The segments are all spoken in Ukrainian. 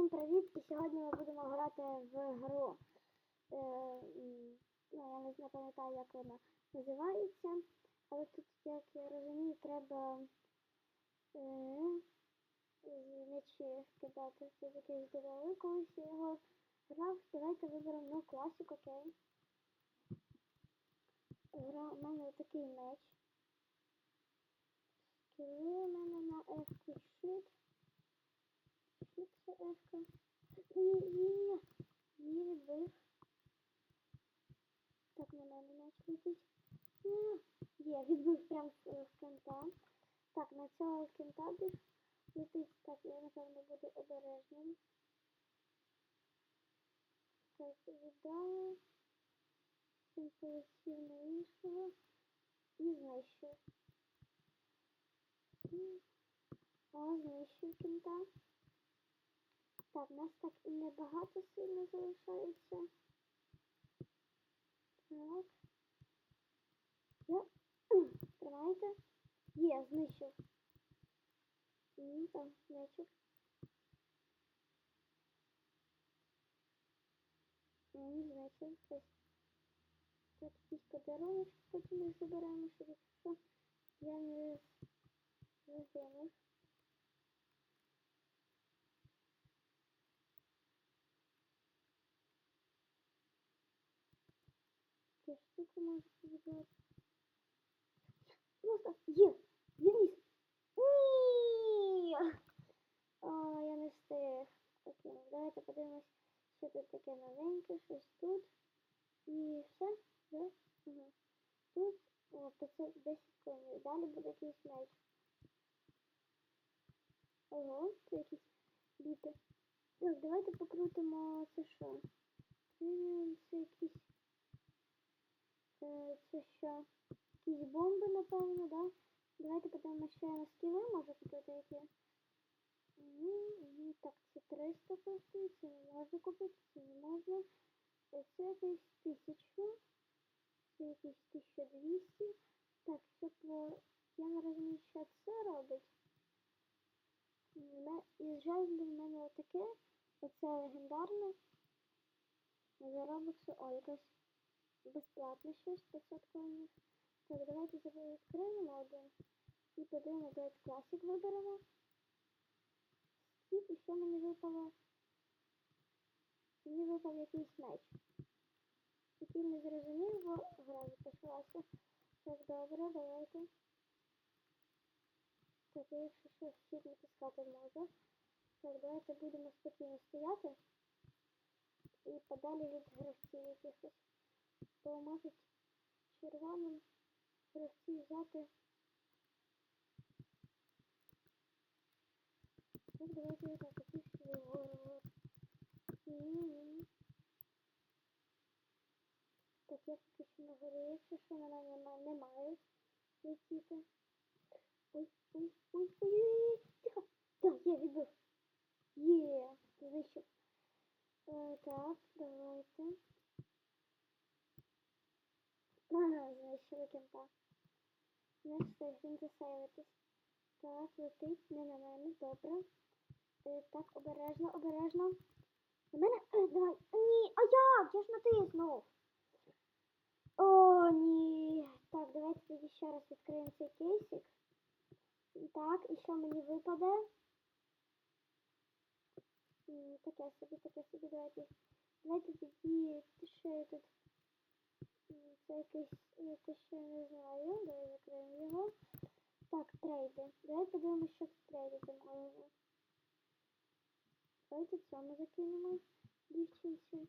Всім привіт! І сьогодні ми будемо грати в гру. Е, ну, я не пам'ятаю, як вона називається. Але тут, як я розумію, треба е, м'ячі кидати. Це якийсь додали, колись його грав. Давайте виберемо ну, класик, окей. Гра, у мене такий меч. Скіли у мене на F щит. Щит це F. Ні, ні, ні. Ні, відбив. Так, на мене меч летить. Є, відбив прям в кента. Так, на цього кента десь летить. Так, я напевно буду обережним. Так, віддали. Він полетів на іншого. І знищив. О, знищив кента. Так, нас так і небагато сильно залишається. Так. Я... Тримайте. Є, знищив. М, Там м'ячик. М, Знищив. Ось. Тут якісь подарунки, потім їх заберемо, щоб я не загинув. Такі штуки можу побудувати. Просто є! Відніс! Ні! О, я не встиг. Окей, давайте подивимось, що тут таке новеньке, щось тут. І все, да? Угу. Тут о, 510 коїнів. Далі буде якийсь меч. Ого, це якісь біти. Так, давайте покрутимо це що? Це якісь. Це що? Якісь бомби, напевно, да? Давайте подивимося, що я на скіли можу купити які. Так, це 300 коштує, це не можна купити, це не можна. Це якийсь 1000, це якийсь 1200. Так, це по... Я не розумію, що це робить. Ме- І жаль, в мене отаке. Оце легендарне. За робоксу, о, якась щось, 500 коїнів. Так, давайте відкриємо один. І подивимося, давайте класик виберемо. І що мені випало? Мені випав якийсь меч. Який не зрозумів, бо гра записалася. Так, добре, давайте. Так, я якщо що щит натискати можу. Так, давайте будемо спокійно стояти. І подалі від гравців якихось. Бо можуть червоним гравці взяти. Так, давайте я так опишу. Так, я поки що на горі, якщо що мене нема- не мають летіти. Ой, ой, ой, ой, ой, тихо. Так, є, відбив. Є, знищив. Е, так, давайте. Знищили кемпа. Не встиг він засейвитись. Так, летить не на мене, добре. Е, так, обережно, обережно. На мене, е, давай. Ні, а як? Я ж натиснув. О, ні. Так, давайте тоді ще раз відкриємо цей кейсик. Так, і що мені випаде? Таке собі, таке собі, давайте. Давайте тоді ще тут. Це якийсь, я це ще не знаю. Давай закриємо його. Так, трейди. Давай подивимося, що тут трейдити можемо. Давайте цьому закинемо дівчинці.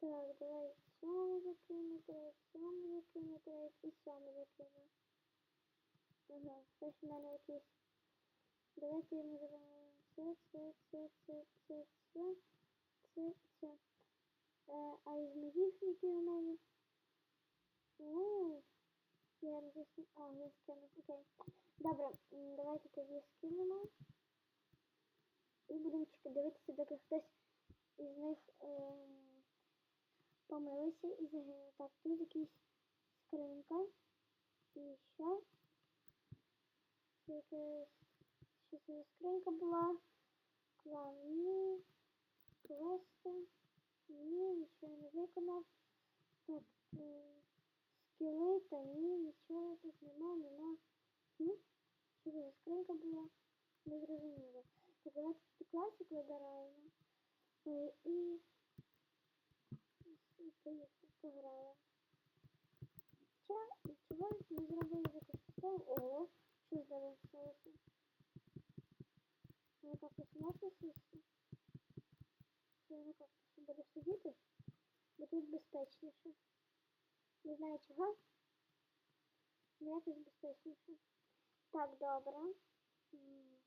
Так, давай цьому закину, давай цьому закину, давай і цьому закину. Ага, щось в мене якийсь. Давайте йому зробимо це, це, це, це, це, це, це, це. Е, а із які у мене? О, я не. А, я скину, окей. Добре, давайте тоді скинемо. І будемо дивитися, доки хтось із них ем, помилився і загинув. Так, тут якийсь скринька. І що? Це якась що це за була? Клан, ні. Квести. Ні, нічого не виконав. Так, е, скіли, та ні, нічого тут нема, нема. Ну, що за скринька була? Не зрозуміло. Так, давайте тут класик вибираємо. Е, І... і поїхали, пограли. Ча, і чого ми зробили закостюм? Ого, що залишилося? Ну, кактус можна сісти? Чи на кактусі буде сидіти? Бо тут безпечніше. Не знаю чого. але якось безпечніше. Так, добре. М,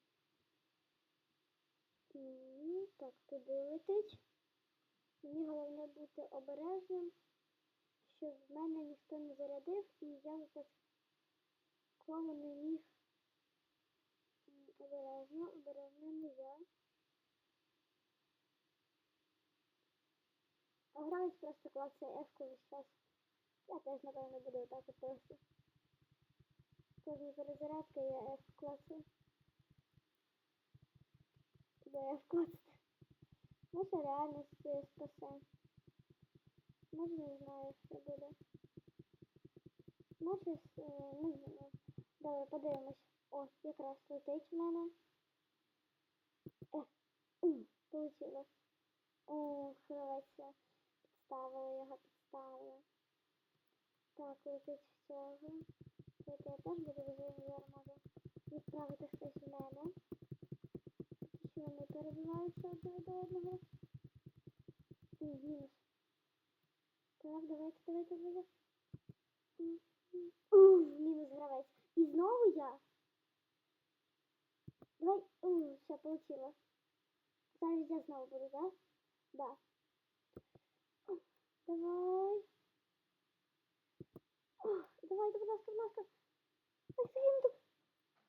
Так, туди летить. Мені головне бути обережним, щоб в мене ніхто не зарядив і я випадково не міг обережно, обережно не я. А гравець просто клацає F весь час. Я теж, напевно, буду отак от просто. Кожна перезарядка я F клацаю. Де F клацати? Може реальність спасе. Може не знаю, що буде. Може, не знаю. Давай подивимось. О, якраз летить в мене. Е, получилось. О, хлопця. Підставили його, підставили. Так, летить в цього. Давайте я теж буду визивати, зараз можу відправити хтось в мене. Поки що вони перебиваються одне до одного. М, Мінус. Так, давайте, давайте, давайте. М, м. Ух, мінус гравець. І знову я. Давай. Ух, все, получилось. Зараз я знову буду, да? Да. Ух, Давай. Давайте, будь ласка, будь ласка. Секунду.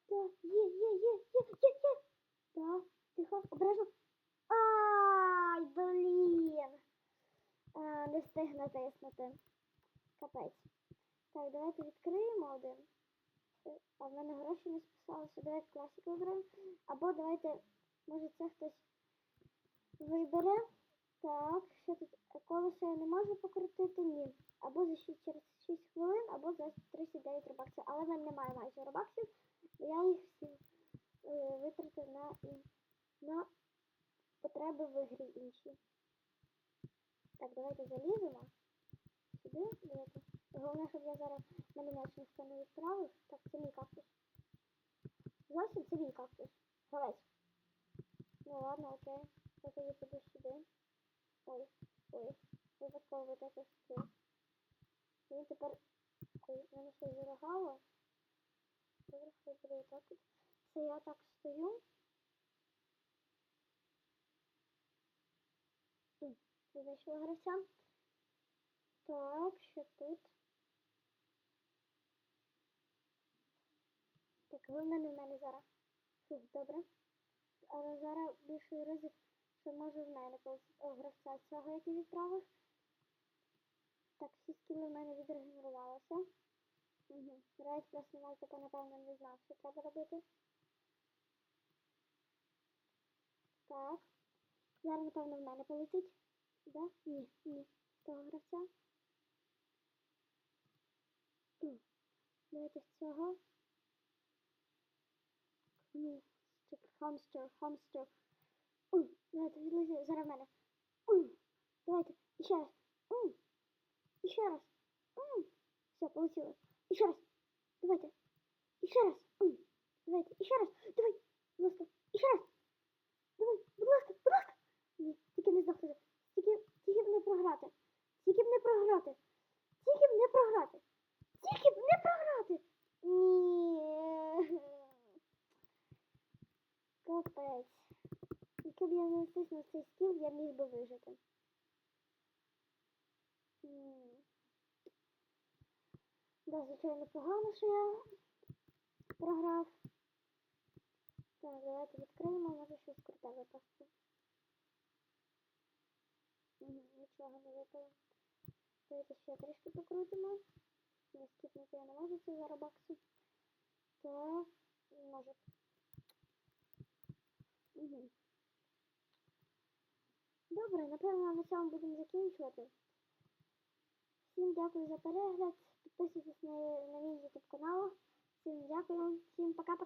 Да, є, є, є, є, є, є. Да, тихо, обережно. Ай, блін. А, не встиг натиснути. Капець. Так, давайте відкриємо один. Е, А в мене гроші не списалися. Давайте класику виберемо. Або давайте, може це хтось вибере. Так, що тут? Колесо я не можу покрутити, ні. Або за 6, через 6 хвилин, або за 39 робаксів. Але в мене немає майже робаксів, бо я їх всі е, витратив на, на потреби в ігрі інші. Так, давайте заліземо. Сюди, давайте. Головне, щоб я зараз мене м'яч ніхто не відправив. Так, це мій кактус. Зовсім це мій кактус. Гравець. Ну ладно, окей. Я тоді піду сюди. Ой, ой. Випадково витратив скіл. Він тепер... Ой, мене щось залагало. Добре, хай буде отак от. Це я так стою. Знайшла гравця. Так, що тут? Так, головне не в мене зараз. Фух, добре. Але зараз більший ризик, що може в мене гравця цього, який відправив. Так, всі скіли в мене відрегенерувалися. Угу. Гравець просто навіть таке, напевно, не знав, що треба робити. Так. Зараз, напевно, в мене полетить. Да? Ні, ні. З того гравця. Давайте з цього. Ну, хамстер, хамстер. Ой, давайте відлізі зараз в мене. Ой, давайте, ще раз. Ой, ще раз. Ой. Все, получилось. Еще раз. Давайте. Еще раз. Ой. Давайте. Еще раз. Давай. Будь ласка. Еще раз. Да, звичайно, погано, що я програв. Так, давайте відкриємо, може щось круте випасти. Нічого не випало. Давайте ще трішки покрутимо. Не скіпнути я не можу це за робакси. Так, може. Угу. Добре, напевно, на цьому будемо закінчувати. Всім дякую за перегляд. Підписуйтесь на, на мій YouTube канал. Всім дякую. Всім пока-пока.